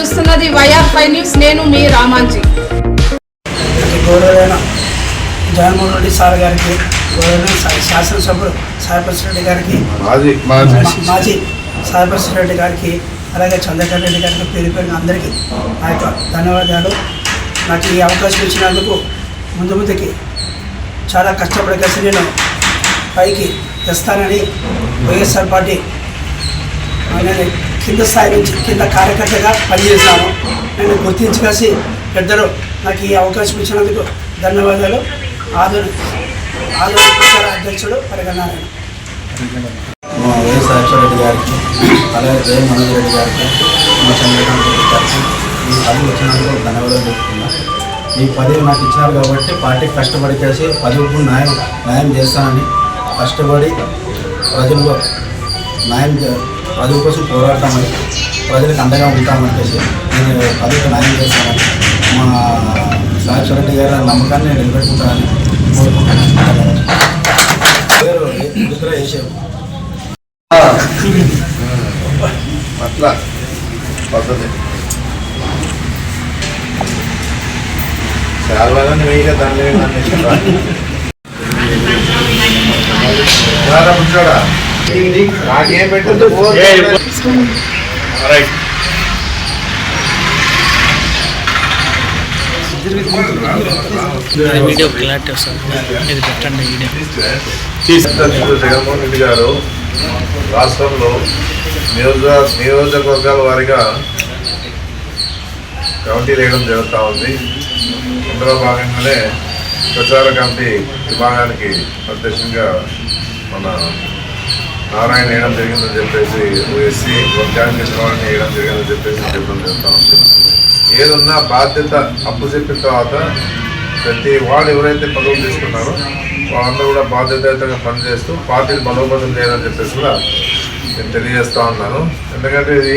చూస్తున్నది YR five news. నేను మీ రామాంజీ. గౌరవైన జగన్మోహన్ రెడ్డి సార్ గారికి గౌరవైన శాసనసభ్యులు సాయిప్రసాద్ రెడ్డి గారికి మాజీ సాయిప్రసాద్ రెడ్డి గారికి అలాగే చంద్రకాంత్ రెడ్డి గారికి పేరు పేరున అందరికీ నా యొక్క ధన్యవాదాలు. నాకు ఈ అవకాశం ఇచ్చినందుకు ముందు ముందుకి చాలా కష్టపడి కలిసి నేను పైకి తెస్తానని వైఎస్ఆర్ పార్టీ నేను కింద స్థాయి నుంచి కింద కార్యకర్తగా పనిచేశాను నేను గుర్తించి కలిసి పెద్దలు నాకు ఈ అవకాశం ఇచ్చినందుకు ధన్యవాదాలు. ఆదరణ ఆదరణ ప్రచార అధ్యక్షుడు పరిగణారాయణ. మా వైఎస్ రెడ్డి గారికి అలాగే జయ మనోజ్ రెడ్డి గారికి మా చంద్రకాంత్ రెడ్డి గారికి ఈ పదవి వచ్చినందుకు ధన్యవాదాలు చెప్తున్నా ఈ పదవి నాకు ఇచ్చినారు కాబట్టి పార్టీకి కష్టపడి చేసి పదవికి న్యాయం న్యాయం చేస్తానని కష్టపడి ప్రజల్లో న్యాయం చే- ప్రజల కోసం పోరాడతామని ప్రజలకు అండగా ఉంటామని చెప్పేసి నేను ప్రజలకు న్యాయం చేస్తానని మా సాక్షి రెడ్డి గారి నమ్మకాన్ని నేను నిలబెట్టుకుంటానని కోరుకుంటున్నాను. పేరు రుద్ర యేషవ్ అట్లా పద్ధతి చాలా మంది వెయ్యిగా దాని కూర్చోడా నాకేం పెట్టద్దు రైట్ వీడియో క్లారిటీ వస్తుంది ఇది పెట్టండి వీడియో జగన్మోహన్ రెడ్డి గారు రాష్ట్రంలో నియోజక నియోజకవర్గాల వారిగా కమిటీ వేయడం జరుగుతూ ఉంది అందులో భాగంగానే ప్రచార కమిటీ విభాగానికి అధ్యక్షునిగా మన నారాయణ వేయడం జరిగిందని చెప్పేసి ఎస్సీ వర్గానికి వాళ్ళని వేయడం జరిగిందని చెప్పేసి చెప్పడం జరుగుతూ ఉంది. ఏదున్నా బాధ్యత అప్పు చెప్పిన తర్వాత ప్రతి వాళ్ళు ఎవరైతే పదవులు తీసుకున్నారో వాళ్ళందరూ కూడా బాధ్యతయుతంగా పనిచేస్తూ పార్టీని బలోపేతం చేయాలని చెప్పేసి కూడా నేను తెలియజేస్తూ ఉన్నాను. ఎందుకంటే ఇది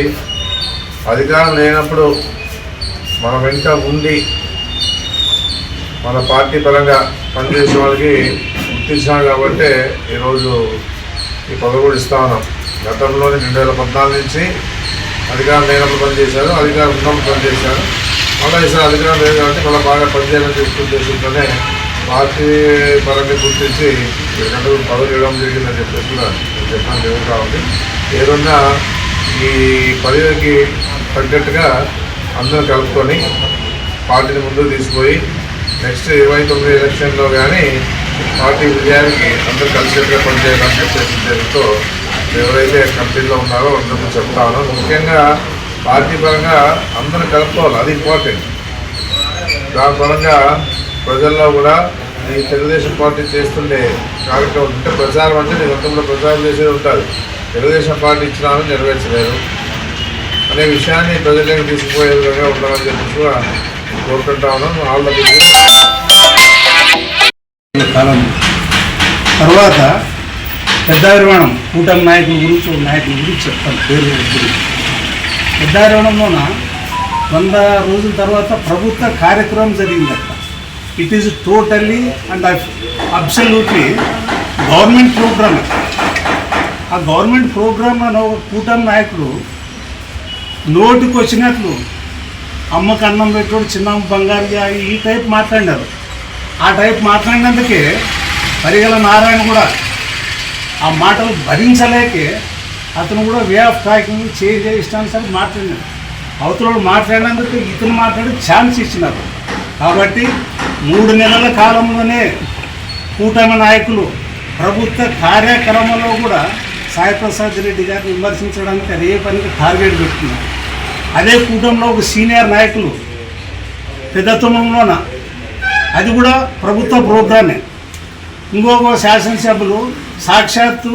అధికారం లేనప్పుడు మన వెంట ఉండి మన పార్టీ పరంగా పనిచేసే వాళ్ళకి గుర్తించాం కాబట్టి ఈరోజు ఈ పదవి కూడా ఇస్తా ఉన్నాం. గతంలోనే రెండు వేల పద్నాలుగు నుంచి అధికారం లేనప్పుడు పనిచేశారు అధికారం ఉన్నప్పుడు పనిచేశారు. మళ్ళీ ఈసారి అధికారం లేదు కాబట్టి మళ్ళీ బాగా పనిచేయాలని చెప్పి ఉద్దేశంతోనే పార్టీ పరంగా గుర్తించి రెండు పదవి ఇవ్వడం జరిగిందని చెప్పేసి కూడా నేను చెప్పడం జరుగుతూ ఉంది. ఏదన్నా ఈ పదవికి తగ్గట్టుగా అందరూ కలుపుకొని పార్టీని ముందుకు తీసుకుపోయి నెక్స్ట్ ఇరవై తొమ్మిది ఎలక్షన్లో కానీ పార్టీ విజయానికి అందరూ కలిసి పనిచేయాలని చెప్పేసి ఉద్దేశంతో ఎవరైతే కంపెనీలో ఉన్నారో అందరికీ చెప్తాను ముఖ్యంగా పార్టీ పరంగా అందరూ కలుపుకోవాలి. అది ఇంపార్టెంట్ దాని పరంగా ప్రజల్లో కూడా ఈ తెలుగుదేశం పార్టీ చేస్తుండే కార్యక్రమం అంటే ప్రచారం అంటే నేను గతంలో ప్రచారం చేసేది ఉంటుంది తెలుగుదేశం పార్టీ ఇచ్చినామని నెరవేర్చలేదు. అనే విషయాన్ని ప్రజలకు తీసుకుపోయే విధంగా ఉండాలని చెప్పి కూడా కోరుకుంటా ఉన్నాను. ఆల్ ద కాలం. తర్వాత పెద్దారివాణం కూటమి నాయకుల గురించి ఒక నాయకుల గురించి చెప్తాను. పేరు గురించి. పెద్దారివాణంలోన వంద రోజుల తర్వాత ప్రభుత్వ కార్యక్రమం జరిగింది అక్కడ it is totally and absolutely government program ఆ గవర్నమెంట్ ప్రోగ్రామ్ అని ఒక కూటమి నాయకుడు నోటికి వచ్చినట్లు అమ్మకు అన్నం పెట్టాడు చిన్న బంగారు ఈ టైప్ మాట్లాడినారు. ఆ టైప్ మాట్లాడినందుకే పరిగల నారాయణ కూడా ఆ మాటలు భరించలేకే అతను కూడా వే ఆఫ్ టాకింగ్ చేంజ్ ఇష్టానుసారి మాట్లాడినాడు. అవతల మాట్లాడినందుకు ఇతను మాట్లాడి ఛాన్స్ ఇచ్చినారు. కాబట్టి మూడు నెలల కాలంలోనే కూటమి నాయకులు ప్రభుత్వ కార్యక్రమంలో కూడా సాయిప్రసాద్ రెడ్డి గారిని విమర్శించడానికి అదే పనికి టార్గెట్ పెట్టుకున్నారు. అదే కూటమిలో ఒక సీనియర్ నాయకులు పెద్దతమంలోన అది కూడా ప్రభుత్వ ప్రోగ్రామే. ఇంకొక శాసనసభ్యులు సాక్షాత్తు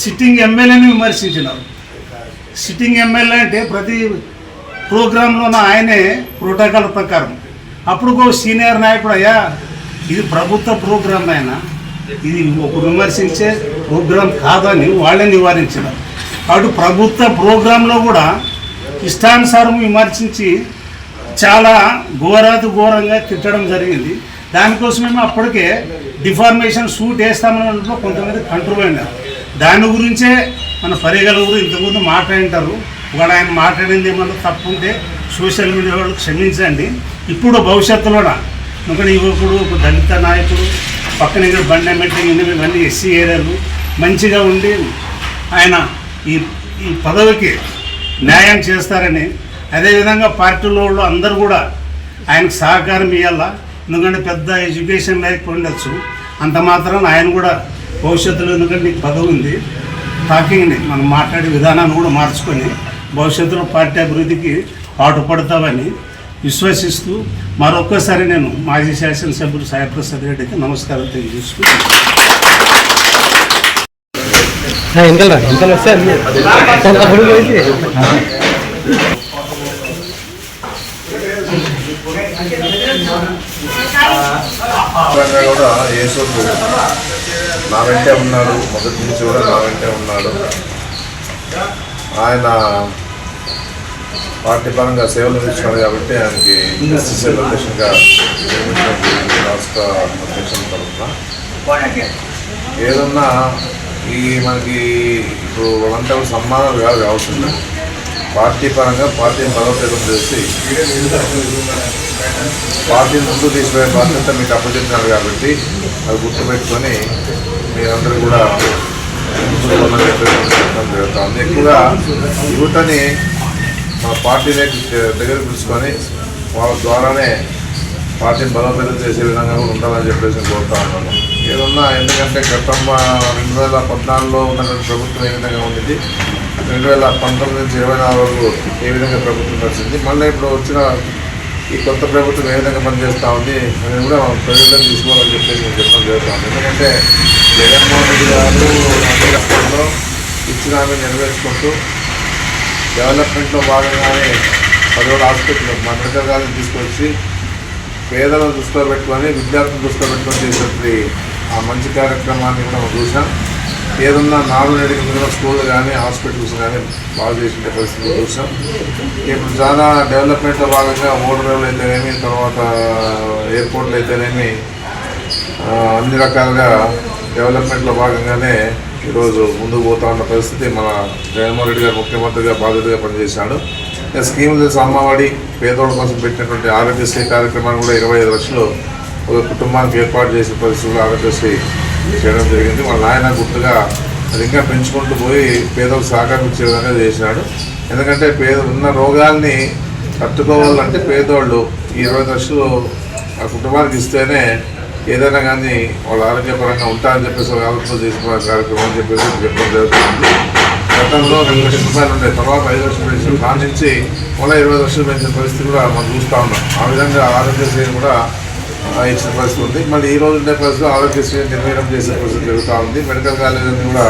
సిట్టింగ్ ఎమ్మెల్యేని విమర్శించినారు. సిట్టింగ్ ఎమ్మెల్యే అంటే ప్రతి ప్రోగ్రాంలోన ఆయనే ప్రోటోకాల్ ప్రకారం. అప్పుడు ఒక సీనియర్ నాయకుడు అయ్యా ఇది ప్రభుత్వ ప్రోగ్రాం ఆయన ఇది ఒక విమర్శించే ప్రోగ్రాం కాదని వాళ్ళే నివారించినారు. కాబట్టి ప్రభుత్వ ప్రోగ్రాంలో కూడా ఇష్టానుసారం విమర్శించి చాలా ఘోరాతి ఘోరంగా తిట్టడం జరిగింది. దానికోసమేమో అప్పటికే డిఫార్మేషన్ సూట్ వేస్తామన్న కొంతమంది కంట్రోల్ అయినారు. దాని గురించే మన పరిగెలూరు ఇంతకుముందు మాట్లాడింటారు. ఒకవేళ ఆయన మాట్లాడింది ఏమన్నా తప్పు ఉంటే సోషల్ మీడియా వాళ్ళు క్షమించండి. ఇప్పుడు భవిష్యత్తులో ఎందుకంటే యువకుడు ఒక దళిత నాయకుడు పక్కన ఇక్కడ బండి మెట్టింగ్ ఇవన్నీ ఎస్సీ ఏరియాలు మంచిగా ఉండి ఆయన ఈ ఈ పదవికి న్యాయం చేస్తారని అదేవిధంగా పార్టీలో వాళ్ళు అందరూ కూడా ఆయనకు సహకారం ఇవ్వాలా ఎందుకంటే పెద్ద ఎడ్యుకేషన్ లేకపోయి ఉండొచ్చు. అంత మాత్రం ఆయన కూడా భవిష్యత్తులో ఎందుకంటే నీకు పదవి ఉంది. టాకింగ్ని మనం మాట్లాడే విధానాన్ని కూడా మార్చుకొని భవిష్యత్తులో పార్టీ అభివృద్ధికి పాటుపడతామని విశ్వసిస్తూ మరొక్కసారి నేను మాజీ శాసనసభ్యుడు సాయిప్రసాద్ రెడ్డికి నమస్కారం తెలియజేసుకుంటున్నాను. కూడా యేసు నా వెంటే ఉన్నాడు మొదటి నుంచి కూడా నా వెంటే ఉన్నాడు. ఆయన పార్టీ పరంగా సేవలు అందించినాడు కాబట్టి ఆయనకి ఎస్ఎస్ఎల్ అధ్యక్షునిగా రాష్ట్ర అధ్యక్షుల తరఫున. ఏదన్నా ఈ మనకి ఇప్పుడు వాళ్ళంతా సమ్మానాలు కాదు కావాల్సింది. పార్టీ పరంగా పార్టీని బలోపేతం చేసి పార్టీని ముందు తీసుకునే బాధ్యత మీకు అప్పచెప్పినారు కాబట్టి అది గుర్తుపెట్టుకొని మీరందరూ కూడా జరుగుతుంది ఎక్కువగా యువతని మన పార్టీ దగ్గర పిలుచుకొని వాళ్ళ ద్వారానే పార్టీని బలోపేతం చేసే విధంగా కూడా ఉండాలని చెప్పేసి కోరుతా ఉన్నాను. ఏదన్నా ఎందుకంటే గతం రెండు వేల పద్నాలుగులో ఉన్నటువంటి ప్రభుత్వం ఏ విధంగా ఉండేది? రెండు వేల పంతొమ్మిది నుంచి ఇరవై నాలుగు వరకు ఏ విధంగా ప్రభుత్వం నడిచింది? మళ్ళీ ఇప్పుడు వచ్చిన ఈ కొత్త ప్రభుత్వం ఏ విధంగా పనిచేస్తూ ఉంది అనేది కూడా ప్రజల్లో తీసుకోవాలని చెప్పేసి నేను చెప్పడం జరుగుతుంది ఎందుకంటే జగన్మోహన్ రెడ్డి గారు రాష్ట్రంలో ఇచ్చిన హామీ నెరవేర్చుకుంటూ డెవలప్మెంట్లో భాగంగానే పదివేల హాస్పిటల్ మా గారిని తీసుకొచ్చి పేదలను దృష్టిలో పెట్టుకొని విద్యార్థులను దృష్టిలో పెట్టుకొని చేసినటువంటి ఆ మంచి కార్యక్రమాన్ని కూడా మనం చూసాం ఏదన్నా నాలుగు అడిగిన కింద స్కూల్ కానీ హాస్పిటల్స్ కానీ బాగు చేసిన పరిస్థితి చూసాం. ఇప్పుడు చాలా డెవలప్మెంట్లో భాగంగా మూడు అయితేనేమి తర్వాత ఎయిర్పోర్ట్లు అయితేనేమి అన్ని రకాలుగా డెవలప్మెంట్లో భాగంగానే ఈరోజు ముందుకు పోతా ఉన్న పరిస్థితి మన జగన్మోహన్ రెడ్డి గారు ముఖ్యమంత్రిగా బాధ్యతగా పనిచేశాడు. ఇంకా స్కీమ్ తెలిసి అమ్మఒడి పేదోళ్ళ కోసం పెట్టినటువంటి ఆరోగ్యశ్రీ కార్యక్రమాన్ని కూడా ఇరవై ఐదు లక్షలు ఒక కుటుంబానికి ఏర్పాటు చేసిన పరిస్థితుల్లో ఆరోగ్యశ్రీ చేయడం జరిగింది. వాళ్ళ నాయన గుర్తుగా అది ఇంకా పెంచుకుంటూ పోయి పేదలకు సహకరించే విధంగా చేసినాడు. ఎందుకంటే పేద ఉన్న రోగాల్ని తట్టుకోవాలంటే పేదోళ్ళు ఈ ఇరవై లక్షలు ఆ కుటుంబానికి ఇస్తేనే ఏదైనా కానీ వాళ్ళ ఆరోగ్యపరంగా ఉంటారని చెప్పేసి ఒక ఆలోచన తీసుకున్న కార్యక్రమం అని చెప్పేసి చెప్పడం జరుగుతుంది. గతంలో రెండు లక్షల రూపాయలు ఉండే తర్వాత ఐదు లక్షలు పెంచిన దాని నుంచి మళ్ళీ ఇరవై లక్షలు పెంచిన పరిస్థితి కూడా మనం చూస్తూ ఉన్నాం. ఆ విధంగా ఆరోగ్యశ్రీ కూడా ఇచ్చిన పరిస్థితి ఉంది. మళ్ళీ ఈ రోజు ఉండే పరిస్థితి ఆరోగ్యశ్రీ నిర్వహణ చేసే పరిస్థితి జరుగుతూ ఉంది. మెడికల్ కాలేజ్ అని కూడా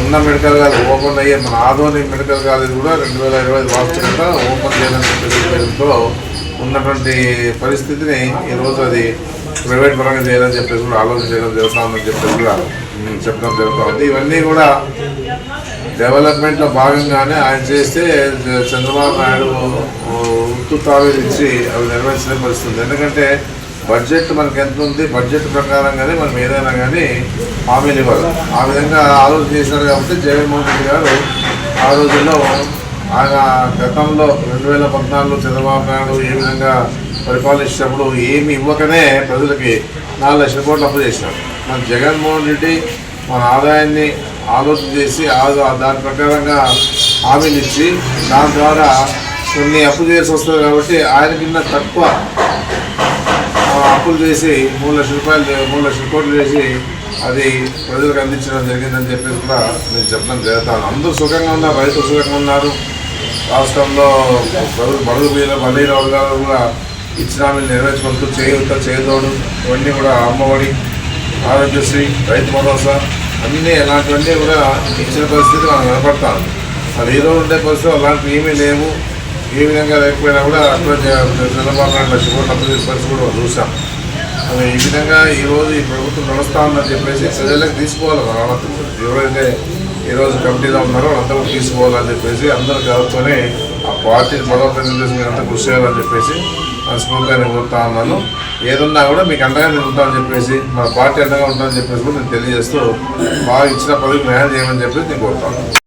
ఉన్న మెడికల్ కాలేజ్ ఓపెన్ అయ్యే మన ఆదోని మెడికల్ కాలేజ్ కూడా రెండు వేల ఇరవై ఐదు మార్చి ఓపెన్ చేయాలని చెప్పేసి ఉన్నటువంటి పరిస్థితిని ఈరోజు అది ప్రైవేట్ పరంగా చేయాలని చెప్పేసి కూడా ఆలోచన చేయడం జరుగుతుందని చెప్పేసి కూడా చెప్పడం జరుగుతూ ఉంది. ఇవన్నీ కూడా డెవలప్మెంట్లో భాగంగానే ఆయన చేస్తే చంద్రబాబు నాయుడు ఉత్తు తావేలు ఇచ్చి అవి నెరవేర్చిన పరిస్థితి ఎందుకంటే బడ్జెట్ మనకి ఎంత ఉంది బడ్జెట్ ప్రకారంగానే మనం ఏదైనా కానీ హామీలు ఇవ్వాలి. ఆ విధంగా ఆలోచన చేశారు కాబట్టి జగన్మోహన్ రెడ్డి గారు ఆ రోజుల్లో ఆయన గతంలో రెండు వేల పద్నాలుగులో చంద్రబాబు నాయుడు ఏ విధంగా పరిపాలించినప్పుడు ఏమి ఇవ్వకనే ప్రజలకి నాలుగు లక్షల కోట్లు అప్పు చేసినాడు మన జగన్మోహన్ రెడ్డి మన ఆదాయాన్ని ఆలోచన చేసి ఆ- దాని ప్రకారంగా హామీలు ఇచ్చి దాని ద్వారా కొన్ని అప్పు చేయాల్సి వస్తుంది కాబట్టి ఆయన కింద తక్కువ అప్పులు చేసి మూడు లక్షల రూపాయలు మూడు లక్షల కోట్లు చేసి అది ప్రజలకు అందించడం జరిగిందని చెప్పేసి కూడా నేను చెప్పడం జరుగుతాను. అందరూ సుఖంగా ఉన్నారు రైతులు సుఖంగా ఉన్నారు. రాష్ట్రంలో బడుగు బడుగు మీద బలైన వర్గాలు కూడా ఇచ్చిన హామీలు నెరవేర్చుకుంటూ చేయూత చేయదోడు ఇవన్నీ కూడా అమ్మఒడి ఆరోగ్యశ్రీ రైతు భరోసా అన్నీ అలాంటివన్నీ కూడా ఇచ్చిన పరిస్థితి మనం కనపడతాం మరి ఈరోజు ఉండే పరిస్థితి అలాంటివి ఏమీ లేవు. ఏ విధంగా లేకపోయినా కూడా అట్లా చంద్రబాబు నాయుడు లక్ష కోట్లు అప్పు చేసే కూడా చూసాం. అది ఈ విధంగా ఈరోజు ఈ ప్రభుత్వం నడుస్తా ఉందని చెప్పేసి ప్రజలకు తీసుకోవాలి మన ఎవరైతే ఈరోజు రోజు కమిటీలో ఉన్నారో వాళ్ళందరూ తీసుకోవాలని చెప్పేసి అందరూ కలుపుకొని ఆ పార్టీని బలోపేతం చేసి మీరు అంతా కృషి చేయాలని చెప్పేసి మనస్ఫూర్తిగా నేను కోరుతా ఉన్నాను. ఏదున్నా కూడా మీకు అండగా నేను ఉంటానని చెప్పేసి మన పార్టీ అండగా ఉంటానని చెప్పేసి కూడా నేను తెలియజేస్తూ బాగా ఇచ్చిన పదవి న్యాయం చేయమని చెప్పేసి నేను కోరుతాను